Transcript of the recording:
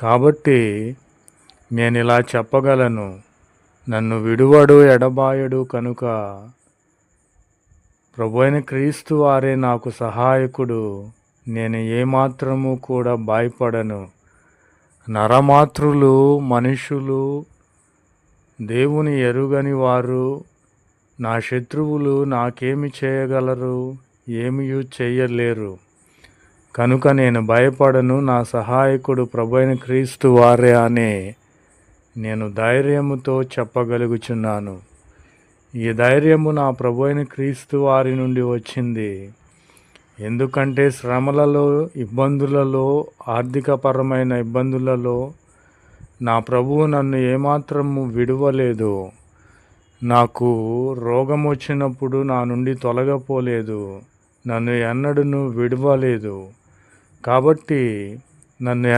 కాబట్టి నేను ఇలా చెప్పగలను నన్ను విడువడు ఎడబాయడు కనుక ప్రభు అయిన క్రీస్తు వారే నాకు సహాయకుడు నేను ఏమాత్రము కూడా భయపడను. నరమాతృలు మనుషులు దేవుని ఎరుగని వారు నా శత్రువులు నాకేమి చేయగలరు ఏమీ చేయలేరు. కనుక నేను భయపడను నా సహాయకుడు ప్రభైన క్రీస్తు వారే అనే నేను ధైర్యముతో చెప్పగలుగుచున్నాను. ఈ ధైర్యము నా ప్రభైన క్రీస్తు వారి నుండి వచ్చింది. ఎందుకంటే శ్రమలలో ఇబ్బందులలో ఆర్థికపరమైన ఇబ్బందులలో నా ప్రభువు నన్ను ఏమాత్రము విడువలేదు. నాకు రోగం వచ్చినప్పుడు నా నుండి తొలగపోలేదు. నన్ను ఎన్నడూ విడవలేదు. కాబట్టి నన్ను